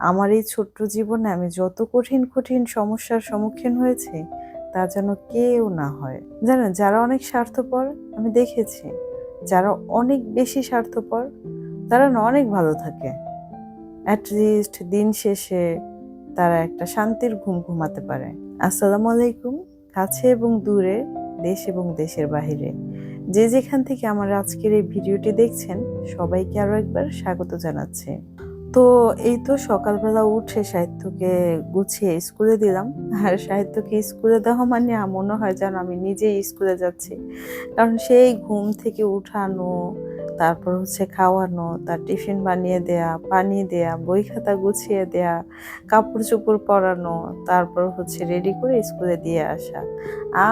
আমার এই ছোট্ট জীবনে আমি যত কঠিন কঠিন সমস্যার সম্মুখীন হয়েছি, তা যেন কেউ না হয়। জানেন, যারা অনেক স্বার্থপর, আমি দেখেছি। যারা অনেক বেশি স্বার্থপর, তারা না অনেক ভালো থাকে। অ্যাটলিস্ট দিন শেষে তারা একটা শান্তির ঘুম ঘুমাতে পারে। আসসালামু আলাইকুম, কাছে এবং দূরে, দেশ এবং দেশের বাহিরে। যে যেখান থেকে আমার আজকের এই ভিডিওটি দেখছেন, সবাইকে আরও একবার স্বাগত জানাচ্ছি। তো এই তো সকালবেলা উঠে সাহিত্যকে গুছিয়ে স্কুলে দিলাম। আর সাহিত্যকে স্কুলে দেওয়া মানে মনে হয় যেন আমি নিজেই স্কুলে যাচ্ছি। কারণ সেই ঘুম থেকে উঠানো, তারপর হচ্ছে খাওয়ানো, তার টিফিন বানিয়ে দেয়া, পানি দেয়া, বই খাতা গুছিয়ে দেয়া, কাপড় চোপড় পরানো, তারপর হচ্ছে রেডি করে স্কুলে দিয়ে আসা,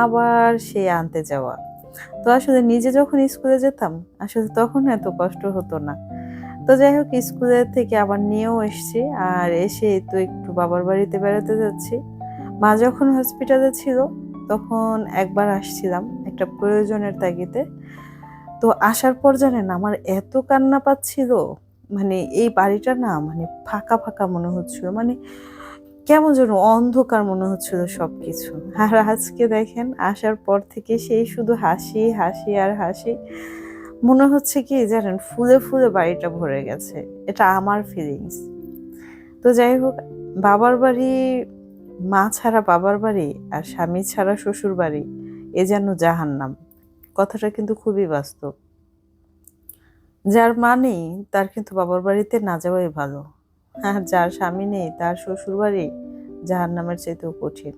আবার সে আনতে যাওয়া। তো আসলে নিজে যখন স্কুলে যেতাম, আসলে তখন এত কষ্ট হতো না। তো যাই হোক স্কুলের থেকে আবার নিয়েও এসছি। আর এসে তো একটু বাবার বাড়িতে বেড়াতে যাচ্ছি। মা যখন হসপিটালে ছিল, তখন একবার আসছিলাম একটা প্রয়োজনের তাগিদে। তো আসার পর জানেন, আমার এত কান্না পাচ্ছিল মানে এই বাড়িটা না মানে ফাঁকা ফাঁকা মনে হচ্ছিল। মানে কেমন যেন অন্ধকার মনে হচ্ছিল সব কিছু আর আজকে দেখেন, আসার পর থেকে সেই শুধু হাসি হাসি আর হাসি। মনে হচ্ছে কি, জানেন, ফুলে ফুলে বাড়িটা ভরে গেছে। এটা আমার ফিলিংস তো যাই হোক, বাবার বাড়ি, মা ছাড়া বাবার বাড়ি আর স্বামী ছাড়া শ্বশুর বাড়ি, এ যেন জাহান্নাম। কথাটা কিন্তু খুবই বাস্তব। যার মা নেই, তার কিন্তু বাবার বাড়িতে না যাওয়াই ভালো। আর যার স্বামী নেই, তার শ্বশুর বাড়ি যাহার নামের চাইতেও কঠিন।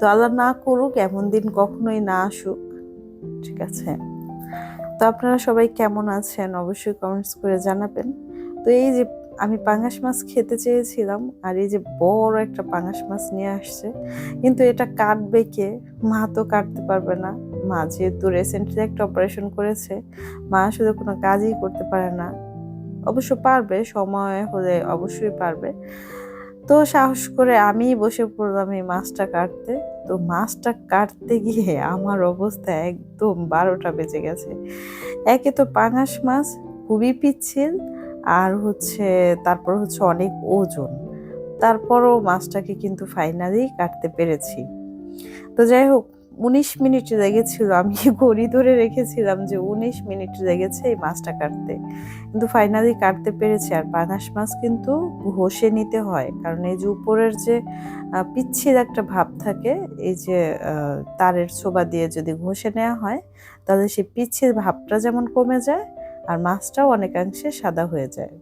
তো আল্লাহ না করুক, এমন দিন কখনোই না আসুক। ঠিক আছে? তো আপনারা সবাই কেমন আছেন? অবশ্যই কমেন্টস করে জানাবেন। তো এই যে আমি পাঙাশ মাছ খেতে চেয়েছিলাম আর এই যে বড় একটা পাঙাশ মাছ নিয়ে আসছে। কিন্তু এটা কাটবে কে? মা তো কাটতে পারবে না। মা যেহেতু রিসেন্টলি একটা অপারেশন করেছে, মা শুধু কোনো কাজই করতে পারে না। অবশ্য পারবে, সময় হলে অবশ্যই পারবে। তো সাহস করে আমি বসে পড়লাম এই মাছটা কাটতে। তো মাছটা কাটতে গিয়ে আমার অবস্থা একদম বারোটা বেজে গেছে। একে তো পাঙাশ মাছ, খুবই পিচ্ছিল, আর হচ্ছে তারপর হচ্ছে অনেক ওজন। তারপরও মাছটাকে কিন্তু ফাইনালি কাটতে পেরেছি। তো যাই হোক উনিশ মিনিট লেগেছিল আমি ঘড়ি ধরে রেখেছিলাম যে উনিশ মিনিট লেগেছে এই মাছটা কাটতে। কিন্তু ফাইনালি কাটতে পেরেছি, আর পাঙাশ মাছ কিন্তু ঘষে নিতে হয়। কারণ এই যে উপরের যে পিচ্ছিল একটা ভাব থাকে, এই যে তারের ছোবা দিয়ে যদি ঘষে নেওয়া হয়, তাহলে সেই পিচ্ছিল ভাবটা যেমন কমে যায়, আর মাছটাও অনেকাংশে সাদা হয়ে যায়।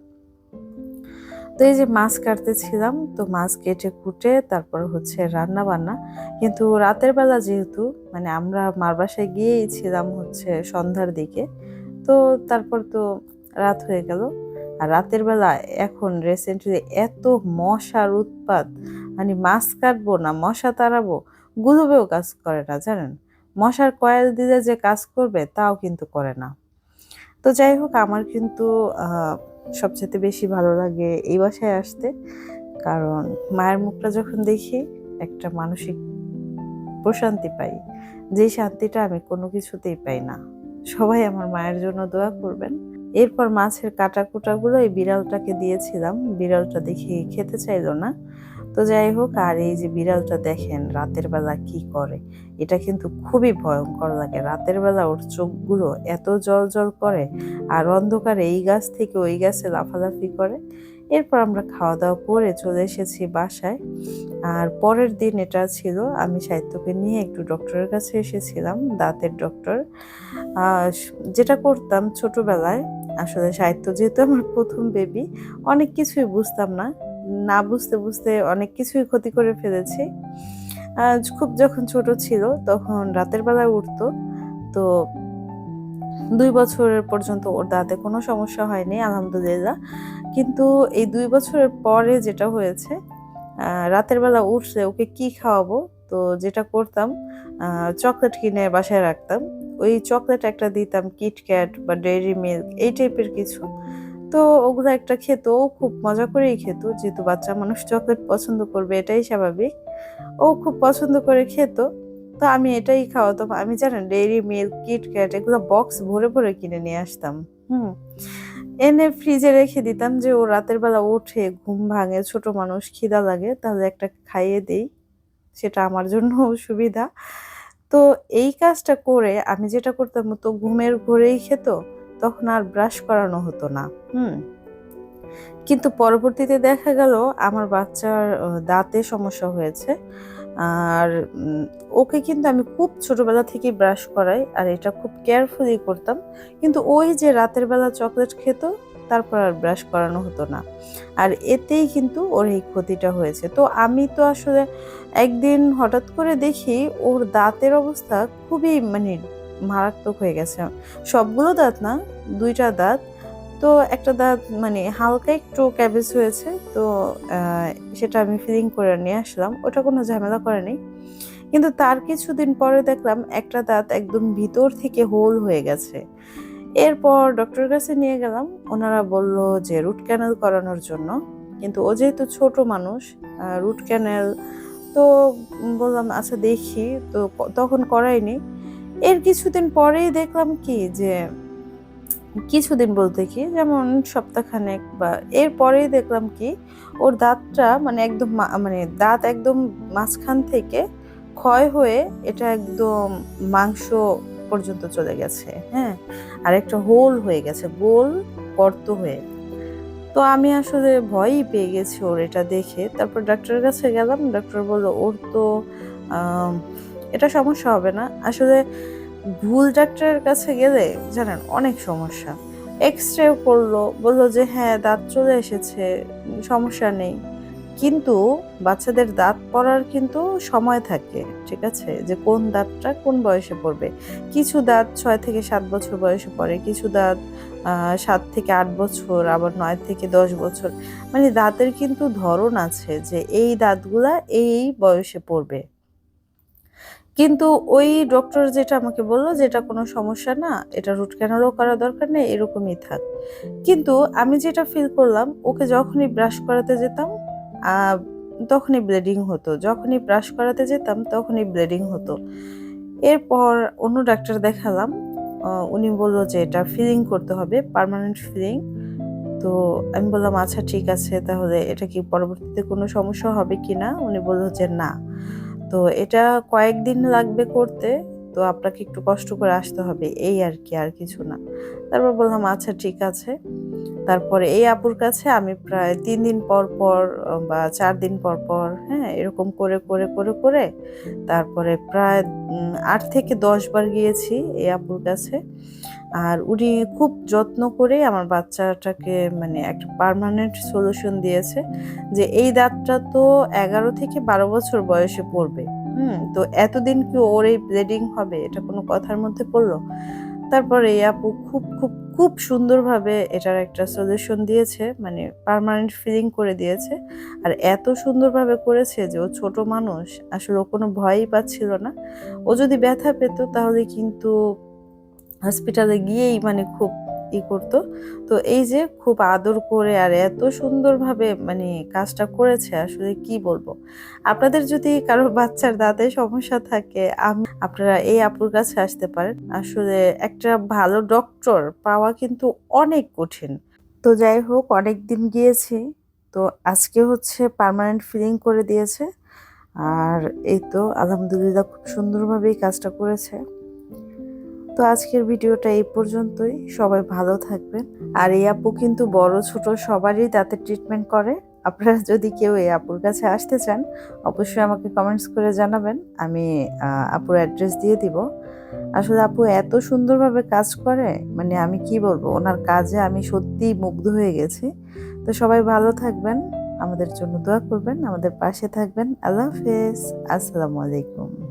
তো এই যে মাছ কাটতেছিলাম, তো মাছ কেটে কুটে তারপর হচ্ছে রান্না বান্না কিন্তু রাতের বেলা যেহেতু মানে আমরা মার বাসায় গিয়েই ছিলাম হচ্ছে সন্ধ্যার দিকে, তো তারপর তো রাত হয়ে গেল। আর রাতের বেলা এখন রিসেন্টলি এত মশার উৎপাত মানে মাছ কাটবো না, মশা তাড়াবো, গুলোবেও কাজ করে না, জানেন? মশার কয়েল দিলে যে কাজ করবে, তাও কিন্তু করে না। তো যাই হোক, আমার কিন্তু সবচেয়ে বেশি ভালো লাগে এই বাসায় আসতে। কারণ মায়ের মুখটা যখন দেখি, একটা মানসিক প্রশান্তি পাই। যে শান্তিটা আমি কোনো কিছুতেই পাই না। সবাই আমার মায়ের জন্য দোয়া করবেন। এরপর মাছের কাটা কুটাগুলো এই বিড়ালটাকে দিয়েছিলাম। বিড়ালটা দেখে খেতে চাইল না। তো যাই হোক, আর এই যে বিড়ালটা দেখেন, রাতের বেলা কি করে? এটা কিন্তু খুবই ভয়ঙ্কর লাগে। রাতের বেলা ওর চোখগুলো এত জল জল করে, আর অন্ধকারে এই গাছ থেকে ওই গাছে লাফালাফি করে। এরপর আমরা খাওয়া দাওয়া করে চলে এসেছি বাসায়। আর পরের দিন এটা ছিল, আমি সাহিত্যকে নিয়ে একটু ডক্টরের কাছে এসেছিলাম, দাঁতের ডক্টর। যেটা করতাম ছোটবেলায়, আসলে সাহিত্য যেহেতু আমার প্রথম বেবি অনেক কিছুই বুঝতাম না। না বুঝতে বুঝতে অনেক কিছুই ক্ষতি করে ফেলেছি। খুব যখন ছোট ছিল তখন রাতের বেলায় উঠতো। তো দুই বছরের পর্যন্ত ওর দাঁতে কোনো সমস্যা হয়নি, আলহামদুলিল্লাহ। কিন্তু এই দুই বছরের পরে যেটা হয়েছে রাতের বেলা উঠলে ওকে কি খাওয়াবো? তো যেটা করতাম চকলেট কিনে বাসায় রাখতাম। ওই চকলেট একটা দিতাম কিটক্যাট বা ডেয়ারি মিল্ক এই টাইপের কিছু। তো ওগুলো একটা খেত খুব মজা করেই খেত, যেহেতু বাচ্চা মানুষ চকলেট পছন্দ করবে, এটাই স্বাভাবিক। ও খুব পছন্দ করে খেত, তো আমি এটাই খাওয়াতাম। আমি জানেন ডেইরি মিল্ক কিটক্যাট এগুলো বক্স ভরে ভরে কিনে নিয়ে আসতাম, হুম। এনে ফ্রিজে রেখে দিতাম যে ও রাতের বেলা ওঠে, ঘুম ভাঙে, ছোট মানুষ, খিদা লাগে, তাহলে একটা খাইয়ে দেই, সেটা আমার জন্য সুবিধা। তো এই কাজটা করে আমি যেটা করতাম তো ঘুমের ঘরেই খেত তখন আর ব্রাশ করানো হতো না। হুম। কিন্তু পরবর্তীতে দেখা গেল আমার বাচ্চার দাঁতে সমস্যা হয়েছে। আর ওকে কিন্তু আমি খুব ছোটবেলা থেকে ব্রাশ করাই আর এটা খুব কেয়ারফুলি করতাম। কিন্তু ওই যে রাতের বেলা চকলেট খেত তারপর আর ব্রাশ করানো হতো না। আর এতেই কিন্তু ওর এই ক্ষতিটা হয়েছে। তো আমি তো আসলে একদিন হঠাৎ করে দেখি ওর দাঁতের অবস্থা খুবই মানে মারাত্মক হয়ে গেছে। সবগুলো দাঁত না, দুইটা দাঁত। তো একটা দাঁত মানে হালকা একটু ক্যাবেজ হয়েছে, তো সেটা আমি ফিলিং করে নিয়ে আসলাম। ওটা কোনো ঝামেলা করেনি কিন্তু তার কিছুদিন পরে দেখলাম একটা দাঁত একদম ভিতর থেকে হোল হয়ে গেছে। এরপর ডক্টরের কাছে নিয়ে গেলাম। ওনারা বলল যে রুট ক্যানেল করানোর জন্য। কিন্তু ও যেহেতু ছোট মানুষ রুট ক্যানেল তো বললাম আচ্ছা দেখি। তো তখন করাইনি এর কিছুদিন পরেই দেখলাম কি যে, কিছুদিন বলতে কি, যেমন সপ্তাহখানেক বা এর পরেই দেখলাম কি, ওর দাঁতটা মানে একদম মানে দাঁত একদম মাঝখান থেকে ক্ষয় হয়ে এটা একদম মাংস পর্যন্ত চলে গেছে হ্যাঁ? আর একটা হোল হয়ে গেছে, গোল গর্ত হয়ে। তো আমি আসলে ভয়ই পেয়ে গেছি ওর এটা দেখে। তারপর ডাক্তারের কাছে গেলাম, ডাক্তার বলল, ওর তো এটা সমস্যা হবে না। আসলে ভুল ডাক্তারের কাছে গেলে জানেন অনেক সমস্যা। এক্স রে করল, বলল যে হ্যাঁ দাঁত চলে এসেছে, সমস্যা নেই। কিন্তু বাচ্চাদের দাঁত পড়ার কিন্তু সময় থাকে, ঠিক আছে? যে কোন দাঁতটা কোন বয়সে পড়বে। কিছু দাঁত ছয় থেকে সাত বছর বয়সে পড়ে, কিছু দাঁত সাত থেকে আট বছর, আবার নয় থেকে দশ বছর। মানে দাঁতের কিন্তু ধরন আছে যে এই দাঁতগুলা এই বয়সে পড়বে। কিন্তু ওই ডক্টর যেটা আমাকে বলল যেটা কোনো সমস্যা না, এটা রুট ক্যানালও করা দরকার নেই, এরকমই থাক। কিন্তু আমি যেটা ফিল করলাম, ওকে যখনই ব্রাশ করাতে যেতাম তখনই ব্লিডিং হতো। যখনই ব্রাশ করাতে যেতাম, তখনই ব্লিডিং হতো। এরপর অন্য ডাক্তার দেখালাম উনি বলল যে এটা ফিলিং করতে হবে পার্মানেন্ট ফিলিং তো আমি বললাম আচ্ছা ঠিক আছে, তাহলে এটা কি পরবর্তীতে কোনো সমস্যা হবে কি না উনি বলল যে, না। তো এটা কয়েকদিন লাগবে করতে। তো আপনাকে একটু কষ্ট করে আসতে হবে। এই আর কি, আর কিছু না। তারপর বললাম আচ্ছা ঠিক আছে। তারপরে এই আপুর কাছে আমি প্রায় তিন দিন পর পর, বা চার দিন পর পর হ্যাঁ এরকম করে করে করে করে তারপরে প্রায় আট থেকে দশ বার গিয়েছি এই আপুর কাছে। আর উনি খুব যত্ন করে আমার বাচ্চাটাকে মানে একটা পার্মানেন্ট সলিউশন দিয়েছে যে, এই দাঁতটা তো এগারো থেকে বারো বছর বয়সে পড়বে। হুম, তো এতদিন কি ওর এই ব্লিডিং হবে? এটা কোনো কথার মধ্যে পড়ল? তারপরে এই আপু খুব খুব খুব সুন্দরভাবে এটার একটা সলিউশন দিয়েছে মানে পার্মানেন্ট ফিলিং করে দিয়েছে। আর এত সুন্দরভাবে করেছে যে ও ছোট মানুষ, আসলে ও কোনো ভয়ই পাচ্ছিল না। ও যদি ব্যথা পেত তাহলে কিন্তু হসপিটালে গিয়েই মানে খুব ই করতো। তো এই যে খুব আদর করে আর এত সুন্দরভাবে মানে কাজটা করেছে, আসলে কি বলব? আপনাদের যদি কারোর বাচ্চার দাঁতে সমস্যা থাকে আপনারা এই আপুর কাছে আসতে পারেন। আসলে একটা ভালো ডক্টর পাওয়া কিন্তু অনেক কঠিন। তো যাই হোক, অনেক দিন গিয়েছি, তো আজকে হচ্ছে পার্মানেন্ট ফিলিং করে দিয়েছে। আর এই তো আলহামদুলিল্লাহ খুব সুন্দরভাবেই কাজটা করেছে। তো আজকের ভিডিওটা এই পর্যন্তই। সবাই ভালো থাকবেন। আর এই আপু কিন্তু বড়, ছোট সবারই দাঁতের ট্রিটমেন্ট করে। আপনারা যদি কেউ এই আপুর কাছে আসতে চান, অবশ্যই আমাকে কমেন্টস করে জানাবেন। আমি আপুর অ্যাড্রেস দিয়ে দিব। আসলে আপু এত সুন্দরভাবে কাজ করে মানে আমি কি বলব, ওনার কাজে আমি সত্যিই মুগ্ধ হয়ে গেছি। তো সবাই ভালো থাকবেন, আমাদের জন্য দোয়া করবেন, আমাদের পাশে থাকবেন। আল্লাহ হাফেজ। আসসালামু আলাইকুম।